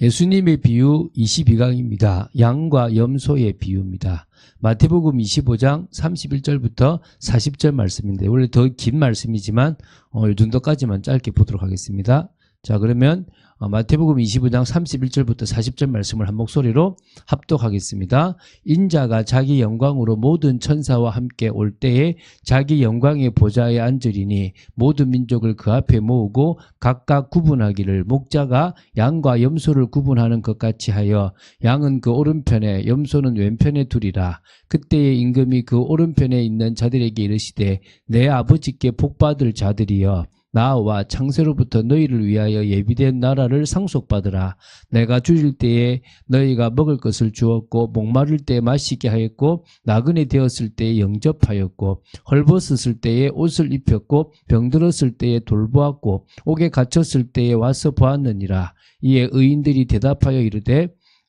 예수님의 비유 22강입니다. 양과 염소의 비유입니다. 마태복음 25장 31절부터 40절 말씀인데 원래 더 긴 말씀이지만 어, 이 정도까지만 짧게 보도록 하겠습니다. 자 그러면 어, 마태복음 25장 31절부터 40절 말씀을 한 목소리로 합독하겠습니다. 인자가 자기 영광으로 모든 천사와 함께 올 때에 자기 영광의 보좌에 앉으리니 모든 민족을 그 앞에 모으고 각각 구분하기를 목자가 양과 염소를 구분하는 것 같이 하여 양은 그 오른편에 염소는 왼편에 두리라 그때의 임금이 그 오른편에 있는 자들에게 이르시되 내 아버지께 복받을 자들이여 나와 창세로부터 너희를 위하여 예비된 나라를 상속받으라. 내가 주실 때에 너희가 먹을 것을 주었고 목마를 때 마시게 하였고 나그네 되었을 때에 영접하였고 헐벗었을 때에 옷을 입혔고 병들었을 때에 돌보았고 옥에 갇혔을 때에 와서 보았느니라. 이에 의인들이 대답하여 이르되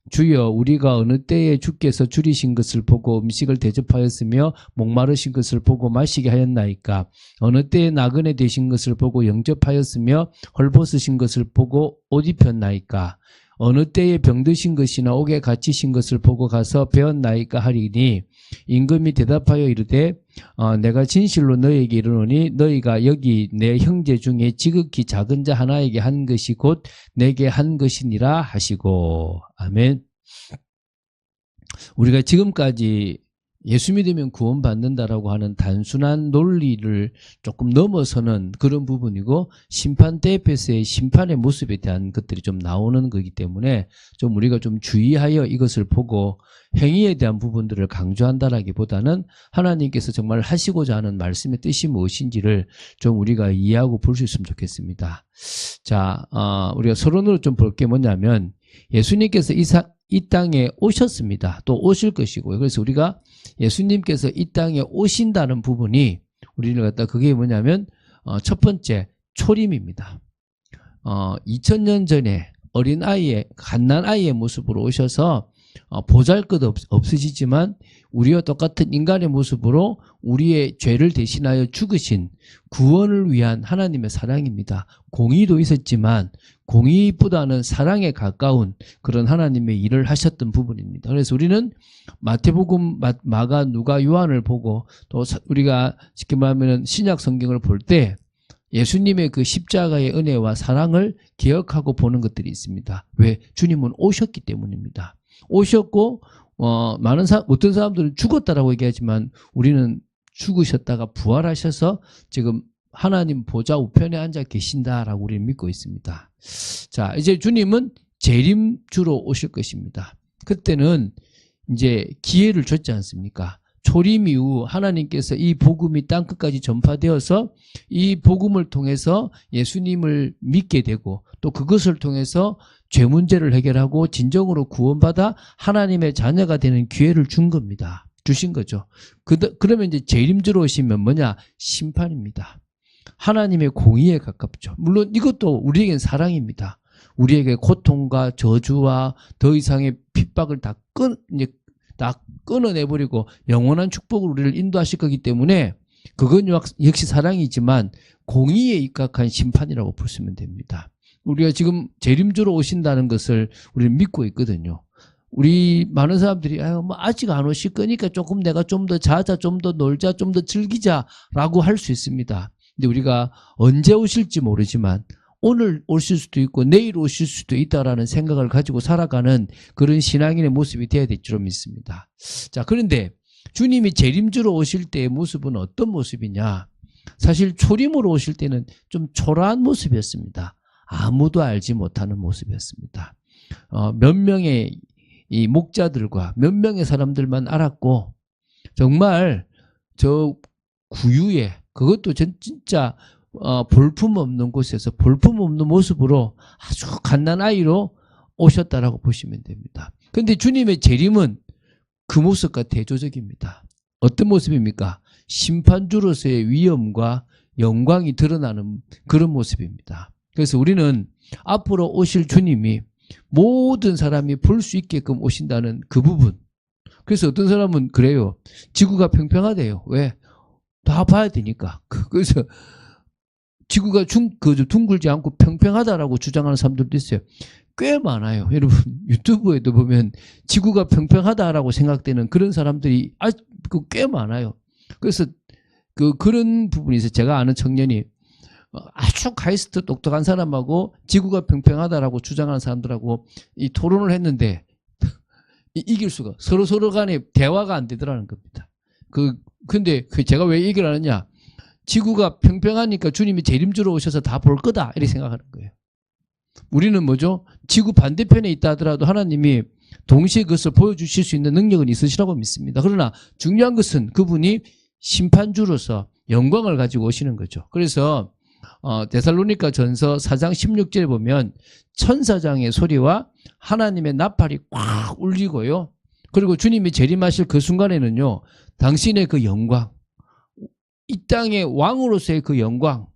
주여 우리가 어느 때에 주께서 줄이신 것을 보고 음식을 대접하였으며 목마르신 것을 보고 마시게 하였나이까? 어느 때에 나그네 되신 것을 보고 영접하였으며 헐벗으신 것을 보고 옷 입혔나이까 어느 때에 병드신 것이나 옥에 갇히신 것을 보고 가서 배웠나이까 하리니 임금이 대답하여 이르되 어, 내가 진실로 너희에게 이르노니 너희가 여기 내 형제 중에 지극히 작은 자 하나에게 한 것이 곧 내게 한 것이니라 하시고 아멘. 우리가 지금까지 예수 믿으면 구원받는다라고 하는 단순한 논리를 조금 넘어서는 그런 부분이고 심판 대 앞에서의 심판의 모습에 대한 것들이 좀 나오는 거기 때문에 좀 우리가 좀 주의하여 이것을 보고 행위에 대한 부분들을 강조한다라기보다는 하나님께서 정말 하시고자 하는 말씀의 뜻이 무엇인지를 좀 우리가 이해하고 볼 수 있으면 좋겠습니다. 자, 어, 우리가 서론으로 좀 볼 게 뭐냐면 예수님께서 이, 사, 이 땅에 오셨습니다. 또 오실 것이고요. 그래서 우리가 예수님께서 이 땅에 오신다는 부분이 우리를 갖다 그게 뭐냐면 어, 첫 번째 초림입니다. 어, 2000년 전에 어린 아이의 갓난 아이의 모습으로 오셔서 어, 보잘것 없, 없으시지만 우리와 똑같은 인간의 모습으로 우리의 죄를 대신하여 죽으신 구원을 위한 하나님의 사랑입니다. 공의도 있었지만 공의보다는 사랑에 가까운 그런 하나님의 일을 하셨던 부분입니다. 그래서 우리는 마태복음, 마, 마가, 누가, 요한을 보고 또 사- 우리가 쉽게 말하면 신약 성경을 볼 때 예수님의 그 십자가의 은혜와 사랑을 기억하고 보는 것들이 있습니다. 왜? 주님은 오셨기 때문입니다. 오셨고 어, 많은 사, 어떤 사람들은 죽었다라고 얘기하지만 우리는 죽으셨다가 부활하셔서 지금 하나님 보좌 우편에 앉아 계신다라고 우리는 믿고 있습니다. 자, 이제 주님은 재림주로 오실 것입니다. 그때는 이제 기회를 줬지 않습니까? 초림 이후 하나님께서 이 복음이 땅 끝까지 전파되어서 이 복음을 통해서 예수님을 믿게 되고 또 그것을 통해서 죄 문제를 해결하고 진정으로 구원받아 하나님의 자녀가 되는 기회를 준 겁니다. 주신 거죠. 그, 그러면 이제 재림주로 오시면 뭐냐? 심판입니다. 하나님의 공의에 가깝죠. 물론 이것도 우리에겐 사랑입니다. 우리에게 고통과 저주와 더 이상의 핍박을 다 끊, 이제 다 끊어내버리고 영원한 축복을 우리를 인도하실 거기 때문에 그건 역- 역시 사랑이지만 공의에 입각한 심판이라고 보시면 됩니다. 우리가 지금 재림주로 오신다는 것을 우리는 믿고 있거든요. 우리 많은 사람들이 아유 뭐 아직 안 오실 거니까 조금 내가 좀 더 자자 좀 더 놀자 좀 더 즐기자라고 할 수 있습니다. 근데 우리가 언제 오실지 모르지만 오늘 오실 수도 있고 내일 오실 수도 있다라는 생각을 가지고 살아가는 그런 신앙인의 모습이 되어야 될줄 믿습니다. 자 그런데 주님이 재림주로 오실 때의 모습은 어떤 모습이냐? 사실 초림으로 오실 때는 좀 초라한 모습이었습니다. 아무도 알지 못하는 모습이었습니다. 어, 몇 명의 이 목자들과 몇 명의 사람들만 알았고 정말 저 구유에 그것도 전 진짜 어, 볼품 없는 곳에서 볼품 없는 모습으로 아주 갓난 아이로 오셨다라고 보시면 됩니다. 근데 주님의 재림은 그 모습과 대조적입니다. 어떤 모습입니까? 심판주로서의 위엄과 영광이 드러나는 그런 모습입니다. 그래서 우리는 앞으로 오실 주님이 모든 사람이 볼 수 있게끔 오신다는 그 부분. 그래서 어떤 사람은 그래요. 지구가 평평하대요. 왜? 다 봐야 되니까. 그- 그래서 지구가 중, 그, 둥글지 않고 평평하다라고 주장하는 사람들도 있어요. 꽤 많아요. 여러분 유튜브에도 보면 지구가 평평하다라고 생각되는 그런 사람들이 아주 꽤 많아요. 그래서 그 그런 부분에서 제가 아는 청년이 어, 아주 카이스트 똑똑한 사람하고 지구가 평평하다라고 주장하는 사람들하고 이 토론을 했는데 이- 이길 수가 서로 서로 간에 대화가 안 되더라는 겁니다. 그 근데 그 제가 왜 얘기를 하느냐? 지구가 평평하니까 주님이 재림주로 오셔서 다 볼 거다 이렇게 생각하는 거예요. 우리는 뭐죠? 지구 반대편에 있다 하더라도 하나님이 동시에 그것을 보여주실 수 있는 능력은 있으시라고 믿습니다. 그러나 중요한 것은 그분이 심판주로서 영광을 가지고 오시는 거죠. 그래서 어, 데살로니가 전서 4장 16절에 보면 천사장의 소리와 하나님의 나팔이 꽉 울리고요. 그리고 주님이 재림하실 그 순간에는요. 당신의 그 영광, 이 땅의 왕으로서의 그 영광,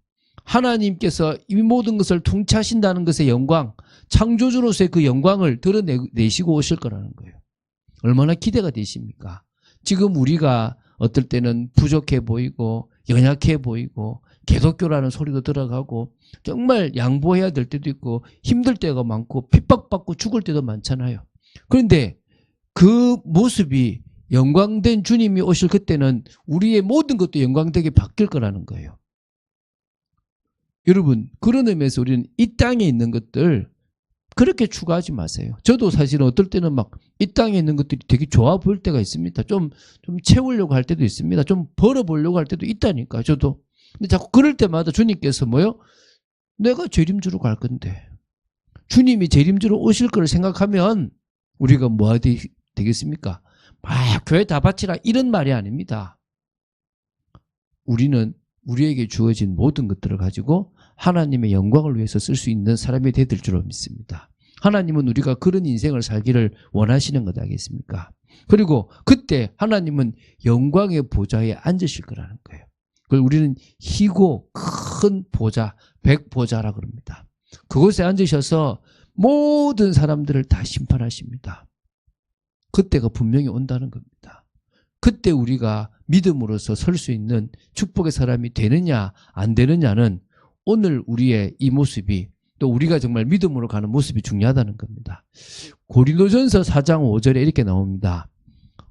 하나님께서 이 모든 것을 통치하신다는 것의 영광, 창조주로서의 그 영광을 드러내시고 오실 거라는 거예요. 얼마나 기대가 되십니까? 지금 우리가 어떨 때는 부족해 보이고 연약해 보이고 개독교라는 소리도 들어가고 정말 양보해야 될 때도 있고 힘들 때가 많고 핍박받고 죽을 때도 많잖아요. 그런데 그 모습이 영광된 주님이 오실 그때는 우리의 모든 것도 영광되게 바뀔 거라는 거예요. 여러분 그런 의미에서 우리는 이 땅에 있는 것들 그렇게 추구하지 마세요. 저도 사실은 어떨 때는 막 이 땅에 있는 것들이 되게 좋아 보일 때가 있습니다. 좀, 좀 채우려고 할 때도 있습니다. 좀 벌어보려고 할 때도 있다니까, 저도. 근데 자꾸 그럴 때마다 주님께서 뭐요? 내가 재림주로 갈 건데. 주님이 재림주로 오실 걸 생각하면 우리가 뭐가 되, 되겠습니까? 막 교회 다 바치라 이런 말이 아닙니다. 우리는 우리에게 주어진 모든 것들을 가지고 하나님의 영광을 위해서 쓸 수 있는 사람이 되될 줄로 믿습니다. 하나님은 우리가 그런 인생을 살기를 원하시는 것 아니겠습니까? 그리고 그때 하나님은 영광의 보좌에 앉으실 거라는 거예요. 그걸 우리는 희고 큰 보좌, 백보좌라 그럽니다. 그곳에 앉으셔서 모든 사람들을 다 심판하십니다. 그때가 분명히 온다는 겁니다. 그때 우리가 믿음으로서 설 수 있는 축복의 사람이 되느냐 안 되느냐는 오늘 우리의 이 모습이 또 우리가 정말 믿음으로 가는 모습이 중요하다는 겁니다. 고린도전서 4장 5절에 이렇게 나옵니다.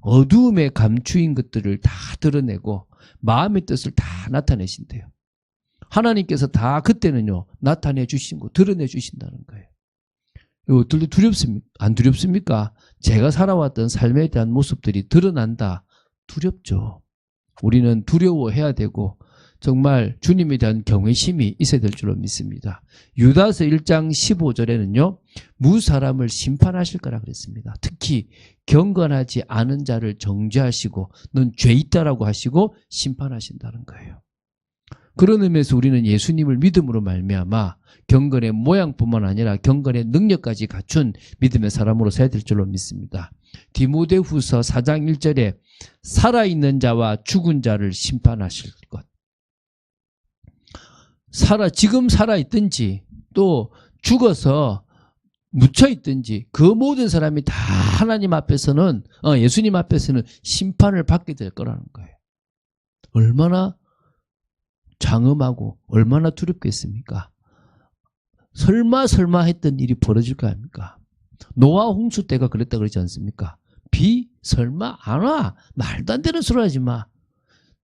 어두움에 감추인 것들을 다 드러내고 마음의 뜻을 다 나타내신대요. 하나님께서 다 그때는요 나타내 주시고 드러내 주신다는 거예요. 때 두렵습니까? 안 두렵습니까? 제가 살아왔던 삶에 대한 모습들이 드러난다. 두렵죠. 우리는 두려워해야 되고 정말 주님에 대한 경외심이 있어야 될 줄로 믿습니다. 유다서 1장 15절에는요. 무 사람을 심판하실 거라 그랬습니다. 특히 경건하지 않은 자를 정죄하시고 넌 죄 있다라고 하시고 심판하신다는 거예요. 그런 의미에서 우리는 예수님을 믿음으로 말미암아 경건의 모양뿐만 아니라 경건의 능력까지 갖춘 믿음의 사람으로 서야 될 줄로 믿습니다. 디모데후서 4장 1절에 살아있는 자와 죽은 자를 심판하실 것. 살아 지금 살아 있든지 또 죽어서 묻혀 있든지 그 모든 사람이 다 하나님 앞에서는 어, 예수님 앞에서는 심판을 받게 될 거라는 거예요. 얼마나 장엄하고 얼마나 두렵겠습니까? 설마 설마 했던 일이 벌어질 거 아닙니까? 노아 홍수 때가 그랬다 그러지 않습니까? 비 설마 안 와. 말도 안 되는 소리 하지 마.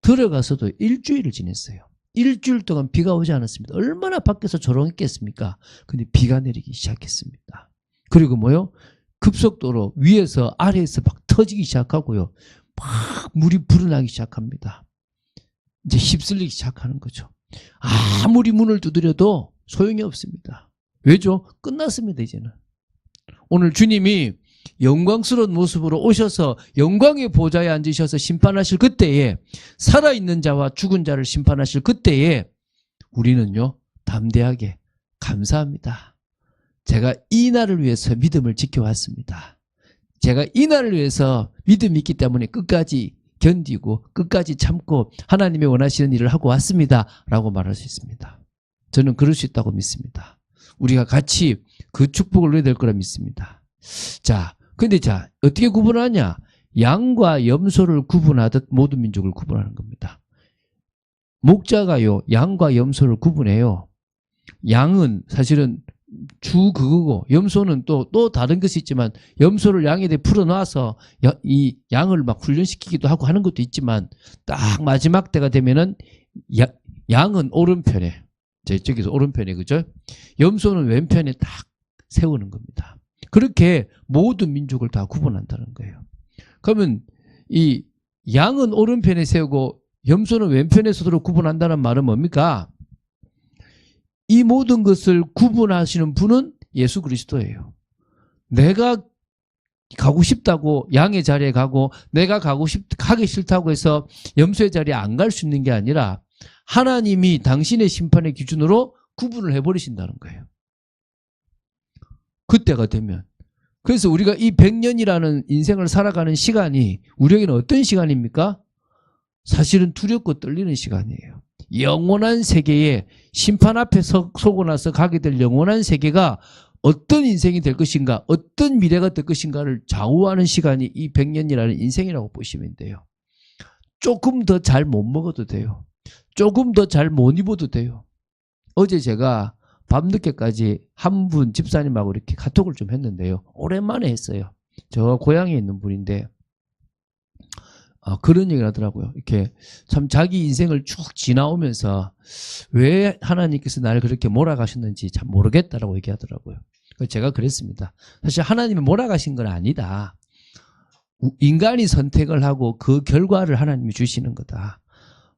들어가서도 일주일을 지냈어요. 일주일 동안 비가 오지 않았습니다. 얼마나 밖에서 조롱했겠습니까? 근데 비가 내리기 시작했습니다. 그리고 뭐요? 급속도로 위에서 아래에서 막 터지기 시작하고요. 막 물이 불어나기 시작합니다. 이제 휩쓸리기 시작하는 거죠. 아무리 문을 두드려도 소용이 없습니다. 왜죠? 끝났습니다, 이제는. 오늘 주님이 영광스러운 모습으로 오셔서 영광의 보좌에 앉으셔서 심판하실 그때에 살아있는 자와 죽은 자를 심판하실 그때에 우리는요, 담대하게 감사합니다. 제가 이 날을 위해서 믿음을 지켜왔습니다. 제가 이 날을 위해서 믿음이 있기 때문에 끝까지 견디고 끝까지 참고 하나님의 원하시는 일을 하고 왔습니다. 라고 말할 수 있습니다. 저는 그럴 수 있다고 믿습니다. 우리가 같이 그 축복을 누려야 될 거라 믿습니다. 자, 근데 자, 어떻게 구분하냐? 양과 염소를 구분하듯 모든 민족을 구분하는 겁니다. 목자가요, 양과 염소를 구분해요. 양은 사실은 주 그거고 염소는 또또 다른 것이 있지만 염소를 양에 대해 풀어놔서 여- 이 양을 막 훈련시키기도 하고 하는 것도 있지만 딱 마지막 때가 되면은 야- 양은 오른편에 제 저기서 오른편에 그죠? 염소는 왼편에 딱 세우는 겁니다. 그렇게 모든 민족을 다 구분한다는 거예요. 그러면 이 양은 오른편에 세우고 염소는 왼편에 서도록 구분한다는 말은 뭡니까? 이 모든 것을 구분하시는 분은 예수 그리스도예요. 내가 가고 싶다고 양의 자리에 가고 내가 가고 싶 가기 싫다고 해서 염소의 자리에 안 갈 수 있는 게 아니라 하나님이 당신의 심판의 기준으로 구분을 해버리신다는 거예요. 그때가 되면. 그래서 우리가 이 100년이라는 인생을 살아가는 시간이 우리에게는 어떤 시간입니까? 사실은 두렵고 떨리는 시간이에요. 영원한 세계에 심판 앞에 서, 서고 나서 가게 될 영원한 세계가 어떤 인생이 될 것인가, 어떤 미래가 될 것인가를 좌우하는 시간이 이 100년이라는 인생이라고 보시면 돼요. 조금 더 잘 못 먹어도 돼요. 조금 더 잘 못 입어도 돼요. 어제 제가 밤늦게까지 한 분 집사님하고 이렇게 카톡을 좀 했는데요. 오랜만에 했어요. 저 고향에 있는 분인데, 아, 그런 얘기를 하더라고요. 이렇게 참 자기 인생을 쭉 지나오면서 왜 하나님께서 나를 그렇게 몰아가셨는지 참 모르겠다라고 얘기하더라고요. 제가 그랬습니다. 사실 하나님이 몰아가신 건 아니다. 우- 인간이 선택을 하고 그 결과를 하나님이 주시는 거다.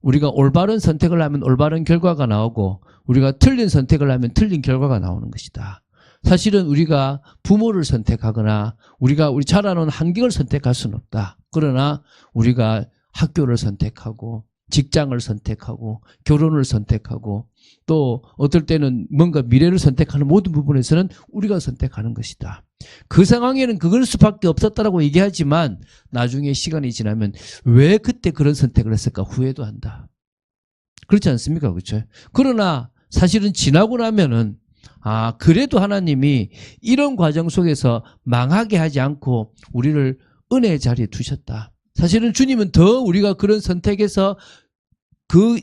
우리가 올바른 선택을 하면 올바른 결과가 나오고 우리가 틀린 선택을 하면 틀린 결과가 나오는 것이다. 사실은 우리가 부모를 선택하거나 우리가 우리 자라놓은 환경을 선택할 수는 없다. 그러나 우리가 학교를 선택하고 직장을 선택하고 결혼을 선택하고 또 어떨 때는 뭔가 미래를 선택하는 모든 부분에서는 우리가 선택하는 것이다. 그 상황에는 그럴 수밖에 없었다라고 얘기하지만 나중에 시간이 지나면 왜 그때 그런 선택을 했을까 후회도 한다. 그렇지 않습니까? 그렇죠? 그러나 사실은 지나고 나면은 아, 그래도 하나님이 이런 과정 속에서 망하게 하지 않고 우리를 은혜의 자리에 두셨다. 사실은 주님은 더 우리가 그런 선택에서 그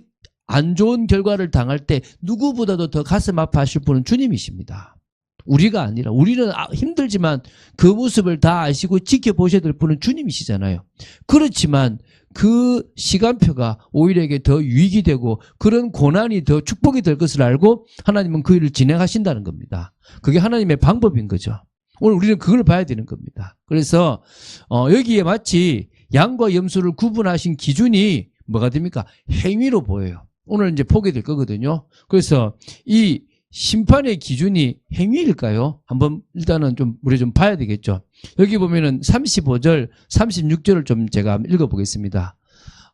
안 좋은 결과를 당할 때 누구보다도 더 가슴 아파하실 분은 주님이십니다. 우리가 아니라 우리는 아, 힘들지만 그 모습을 다 아시고 지켜보셔야 될 분은 주님이시잖아요. 그렇지만 그 시간표가 오히려에게 더 유익이 되고 그런 고난이 더 축복이 될 것을 알고 하나님은 그 일을 진행하신다는 겁니다. 그게 하나님의 방법인 거죠. 오늘 우리는 그걸 봐야 되는 겁니다. 그래서 어, 여기에 마치 양과 염소를 구분하신 기준이 뭐가 됩니까? 행위로 보여요. 오늘 이제 보게 될 거거든요. 그래서 이 심판의 기준이 행위일까요? 한번 일단은 좀 우리 좀 봐야 되겠죠. 여기 보면은 35절, 36절을 좀 제가 읽어보겠습니다.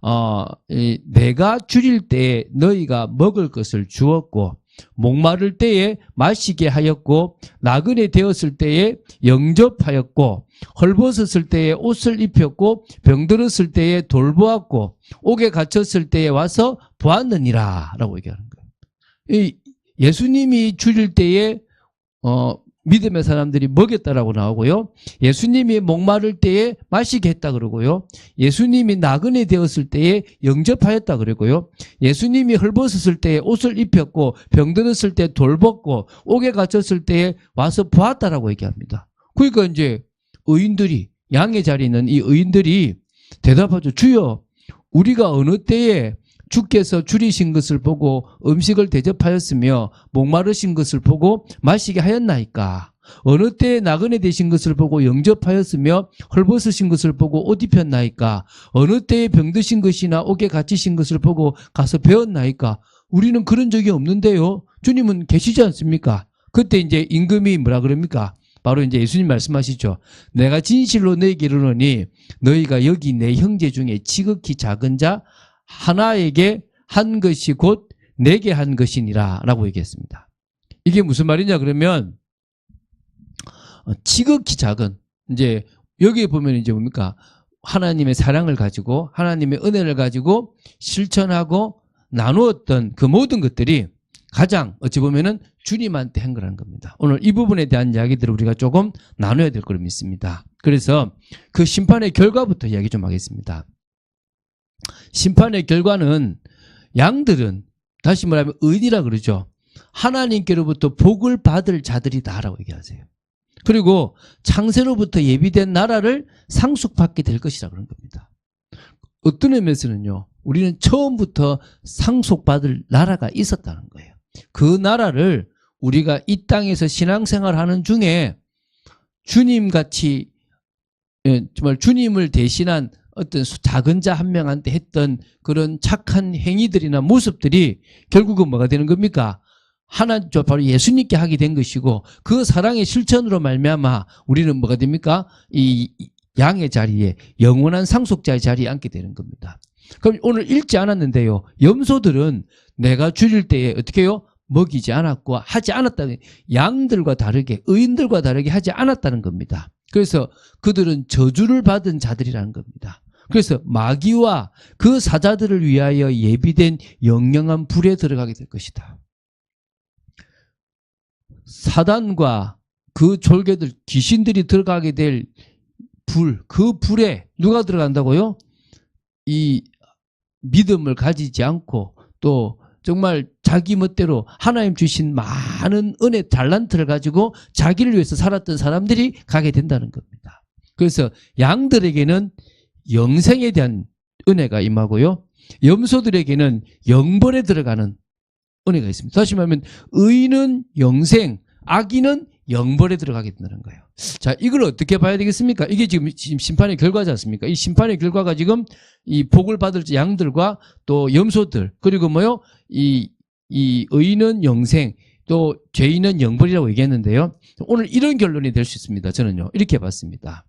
어, 이, 내가 줄일 때에 너희가 먹을 것을 주었고 목마를 때에 마시게 하였고 나그네 되었을 때에 영접하였고 헐벗었을 때에 옷을 입혔고 병들었을 때에 돌보았고 옥에 갇혔을 때에 와서 보았느니라 라고 얘기하는 거예요. 이 예수님이 줄일 때에 어, 믿음의 사람들이 먹였다라고 나오고요. 예수님이 목마를 때에 마시게 했다 그러고요. 예수님이 나그네 되었을 때에 영접하였다 그러고요. 예수님이 헐벗었을 때에 옷을 입혔고 병들었을 때 돌벗고 옥에 갇혔을 때에 와서 보았다라고 얘기합니다. 그러니까 이제 의인들이 양의 자리에 있는 이 의인들이 대답하죠. 주여 우리가 어느 때에 주께서 줄이신 것을 보고 음식을 대접하였으며 목마르신 것을 보고 마시게 하였나이까? 어느 때에 나그네 되신 것을 보고 영접하였으며 헐벗으신 것을 보고 옷 입혔나이까? 어느 때에 병드신 것이나 옥에 갇히신 것을 보고 가서 배웠나이까? 우리는 그런 적이 없는데요. 주님은 계시지 않습니까? 그때 이제 임금이 뭐라 그럽니까? 바로 이제 예수님 말씀하시죠. 내가 진실로 너에게 이르노니 너희가 여기 내 형제 중에 지극히 작은 자 하나에게 한 것이 곧 내게 한 것이니라 라고 얘기했습니다. 이게 무슨 말이냐 그러면 어, 지극히 작은 이제 여기에 보면 이제 뭡니까 하나님의 사랑을 가지고 하나님의 은혜를 가지고 실천하고 나누었던 그 모든 것들이 가장 어찌 보면은 주님한테 한 거라는 겁니다. 오늘 이 부분에 대한 이야기들을 우리가 조금 나눠야 될 거로 믿습니다. 그래서 그 심판의 결과부터 이야기 좀 하겠습니다. 심판의 결과는 양들은 다시 말하면 의인이라 그러죠. 하나님께로부터 복을 받을 자들이다라고 얘기하세요. 그리고 창세로부터 예비된 나라를 상속받게 될 것이라 그런 겁니다. 어떤 의미에서는요, 우리는 처음부터 상속받을 나라가 있었다는 거예요. 그 나라를 우리가 이 땅에서 신앙생활 하는 중에 주님 같이, 예, 정말 주님을 대신한 어떤 수- 작은 자 한 명한테 했던 그런 착한 행위들이나 모습들이 결국은 뭐가 되는 겁니까? 하나 저 바로 예수님께 하게 된 것이고 그 사랑의 실천으로 말미암아 우리는 뭐가 됩니까? 이 양의 자리에 영원한 상속자의 자리에 앉게 되는 겁니다. 그럼 오늘 읽지 않았는데요. 염소들은 내가 줄일 때에 어떻게 해요? 먹이지 않았고 하지 않았다는 양들과 다르게 의인들과 다르게 하지 않았다는 겁니다. 그래서 그들은 저주를 받은 자들이라는 겁니다. 그래서 마귀와 그 사자들을 위하여 예비된 영영한 불에 들어가게 될 것이다. 사단과 그 졸개들 귀신들이 들어가게 될 불, 그 불에 누가 들어간다고요? 이 믿음을 가지지 않고 또 정말 자기 멋대로 하나님 주신 많은 은혜 달란트를 가지고 자기를 위해서 살았던 사람들이 가게 된다는 겁니다. 그래서 양들에게는 영생에 대한 은혜가 임하고요. 염소들에게는 영벌에 들어가는 은혜가 있습니다. 다시 말하면 의인은 영생, 악인은 영벌에 들어가게 된다는 거예요. 자, 이걸 어떻게 봐야 되겠습니까? 이게 지금 지금 심판의 결과지 않습니까? 이 심판의 결과가 지금 이 복을 받을 양들과 또 염소들 그리고 뭐요? 이, 이 의인은 영생 또 죄인은 영벌이라고 얘기했는데요. 오늘 이런 결론이 될 수 있습니다. 저는요. 이렇게 봤습니다.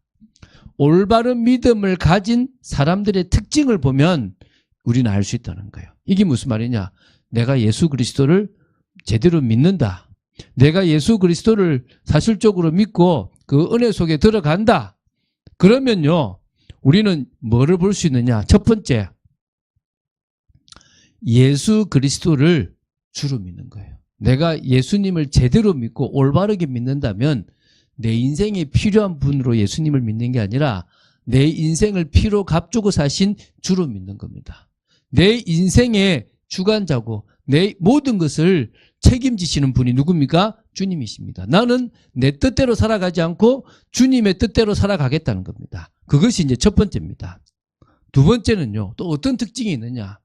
올바른 믿음을 가진 사람들의 특징을 보면 우리는 알 수 있다는 거예요. 이게 무슨 말이냐? 내가 예수 그리스도를 제대로 믿는다. 내가 예수 그리스도를 사실적으로 믿고 그 은혜 속에 들어간다. 그러면요, 우리는 뭐를 볼 수 있느냐? 첫 번째, 예수 그리스도를 주로 믿는 거예요. 내가 예수님을 제대로 믿고 올바르게 믿는다면 내 인생에 필요한 분으로 예수님을 믿는 게 아니라 내 인생을 피로 값주고 사신 주로 믿는 겁니다. 내 인생의 주관자고 내 모든 것을 책임지시는 분이 누굽니까? 주님이십니다. 나는 내 뜻대로 살아가지 않고 주님의 뜻대로 살아가겠다는 겁니다. 그것이 이제 첫 번째입니다. 두 번째는요, 또 어떤 특징이 있느냐?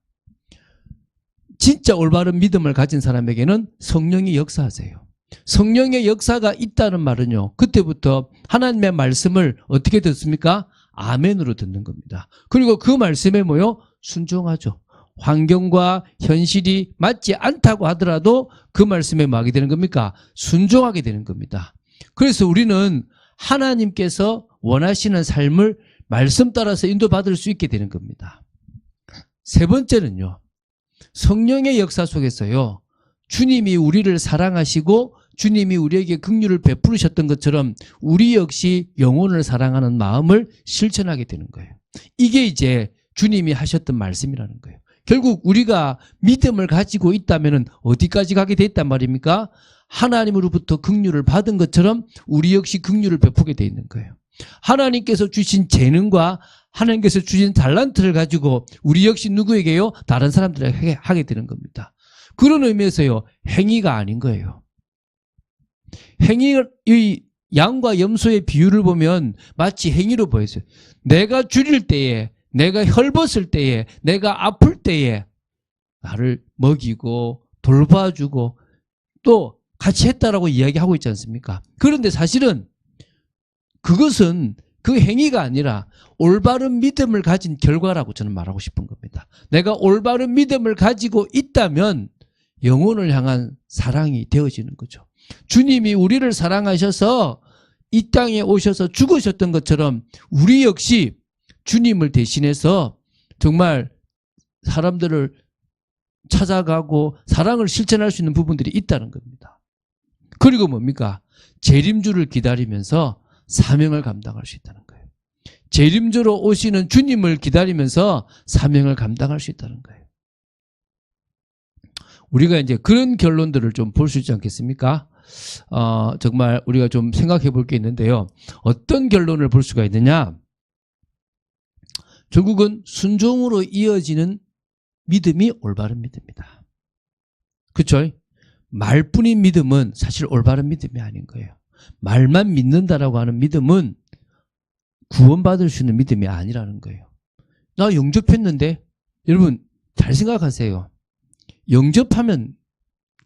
진짜 올바른 믿음을 가진 사람에게는 성령이 역사하세요. 성령의 역사가 있다는 말은요, 그때부터 하나님의 말씀을 어떻게 듣습니까? 아멘으로 듣는 겁니다. 그리고 그 말씀에 뭐요? 순종하죠. 환경과 현실이 맞지 않다고 하더라도 그 말씀에 뭐 하게 되는 겁니까? 순종하게 되는 겁니다. 그래서 우리는 하나님께서 원하시는 삶을 말씀 따라서 인도받을 수 있게 되는 겁니다. 세 번째는요. 성령의 역사 속에서요. 주님이 우리를 사랑하시고 주님이 우리에게 긍휼을 베푸셨던 것처럼 우리 역시 영혼을 사랑하는 마음을 실천하게 되는 거예요. 이게 이제 주님이 하셨던 말씀이라는 거예요. 결국 우리가 믿음을 가지고 있다면 어디까지 가게 돼 있단 말입니까? 하나님으로부터 긍휼을 받은 것처럼 우리 역시 긍휼을 베푸게 돼 있는 거예요. 하나님께서 주신 재능과 하나님께서 주신 달란트를 가지고 우리 역시 누구에게요? 다른 사람들에게 하게 되는 겁니다. 그런 의미에서요, 행위가 아닌 거예요. 행위의 양과 염소의 비유를 보면 마치 행위로 보였어요. 내가 줄일 때에, 내가 헐벗을 때에, 내가 아플 때에 나를 먹이고 돌봐주고 또 같이 했다라고 이야기하고 있지 않습니까? 그런데 사실은 그것은 그 행위가 아니라 올바른 믿음을 가진 결과라고 저는 말하고 싶은 겁니다. 내가 올바른 믿음을 가지고 있다면 영혼을 향한 사랑이 되어지는 거죠. 주님이 우리를 사랑하셔서 이 땅에 오셔서 죽으셨던 것처럼 우리 역시 주님을 대신해서 정말 사람들을 찾아가고 사랑을 실천할 수 있는 부분들이 있다는 겁니다. 그리고 뭡니까? 재림주를 기다리면서 사명을 감당할 수 있다는 거예요. 재림주로 오시는 주님을 기다리면서 사명을 감당할 수 있다는 거예요. 우리가 이제 그런 결론들을 좀 볼 수 있지 않겠습니까? 어, 정말 우리가 좀 생각해 볼 게 있는데요. 어떤 결론을 볼 수가 있느냐? 결국은 순종으로 이어지는 믿음이 올바른 믿음이다. 그쵸? 말뿐인 믿음은 사실 올바른 믿음이 아닌 거예요. 말만 믿는다라고 하는 믿음은 구원받을 수 있는 믿음이 아니라는 거예요. 나 영접했는데 여러분 잘 생각하세요. 영접하면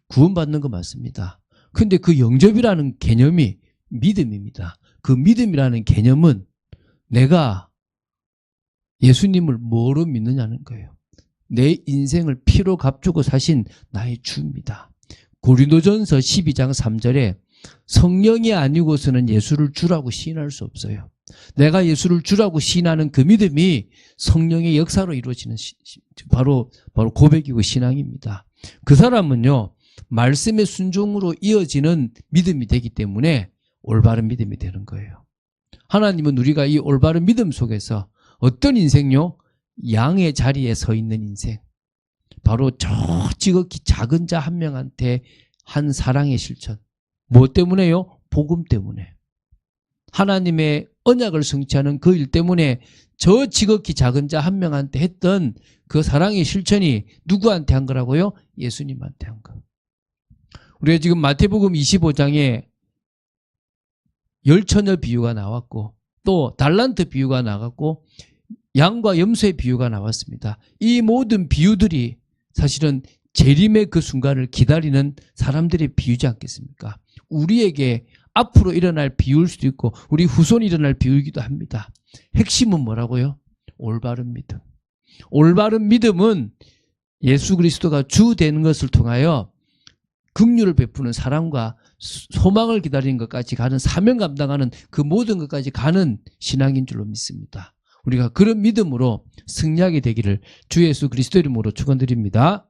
구원받는 거 맞습니다. 근데 그 영접이라는 개념이 믿음입니다. 그 믿음이라는 개념은 내가 예수님을 뭐로 믿느냐는 거예요. 내 인생을 피로 값주고 사신 나의 주입니다. 고린도전서 12장 3절에 성령이 아니고서는 예수를 주라고 시인할 수 없어요. 내가 예수를 주라고 시인하는 그 믿음이 성령의 역사로 이루어지는 시- 시- 바로 바로 고백이고 신앙입니다. 그 사람은요 말씀의 순종으로 이어지는 믿음이 되기 때문에 올바른 믿음이 되는 거예요. 하나님은 우리가 이 올바른 믿음 속에서 어떤 인생요? 양의 자리에 서 있는 인생. 바로 저 지극히 작은 자 한 명한테 한 사랑의 실천. 뭐 때문에요? 복음 때문에. 하나님의 언약을 성취하는 그 일 때문에 저 지극히 작은 자 한 명한테 했던 그 사랑의 실천이 누구한테 한 거라고요? 예수님한테 한 거. 우리가 지금 마태복음 25장에 열처녀 비유가 나왔고 또 달란트 비유가 나갔고 양과 염소의 비유가 나왔습니다. 이 모든 비유들이 사실은 재림의 그 순간을 기다리는 사람들의 비유지 않겠습니까? 우리에게 앞으로 일어날 비유일 수도 있고 우리 후손이 일어날 비유이기도 합니다. 핵심은 뭐라고요? 올바른 믿음. 올바른 믿음은 예수 그리스도가 주 되는 것을 통하여 긍휼을 베푸는 사랑과 수- 소망을 기다리는 것까지 가는 사명 감당하는 그 모든 것까지 가는 신앙인 줄로 믿습니다. 우리가 그런 믿음으로 승리하게 되기를 주 예수 그리스도 이름으로 축원드립니다.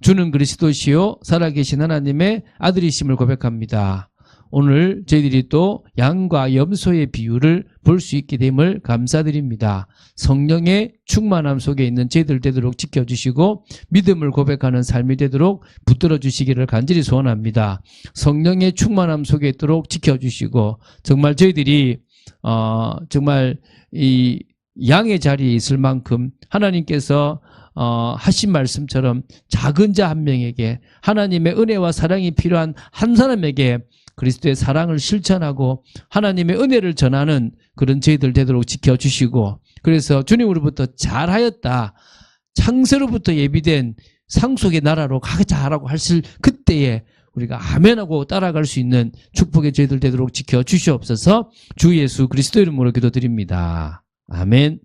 주는 그리스도시요 살아계신 하나님의 아들이심을 고백합니다. 오늘 저희들이 또 양과 염소의 비유를 볼 수 있게 됨을 감사드립니다. 성령의 충만함 속에 있는 저희들 되도록 지켜주시고 믿음을 고백하는 삶이 되도록 붙들어 주시기를 간절히 소원합니다. 성령의 충만함 속에 있도록 지켜주시고 정말 저희들이 어, 정말 이 양의 자리에 있을 만큼 하나님께서 어, 하신 말씀처럼 작은 자 한 명에게 하나님의 은혜와 사랑이 필요한 한 사람에게 그리스도의 사랑을 실천하고 하나님의 은혜를 전하는 그런 저희들 되도록 지켜주시고 그래서 주님으로부터 잘하였다. 창세로부터 예비된 상속의 나라로 가자라고 하실 그때에 우리가 아멘하고 따라갈 수 있는 축복의 저희들 되도록 지켜주시옵소서. 주 예수 그리스도 이름으로 기도드립니다. 아멘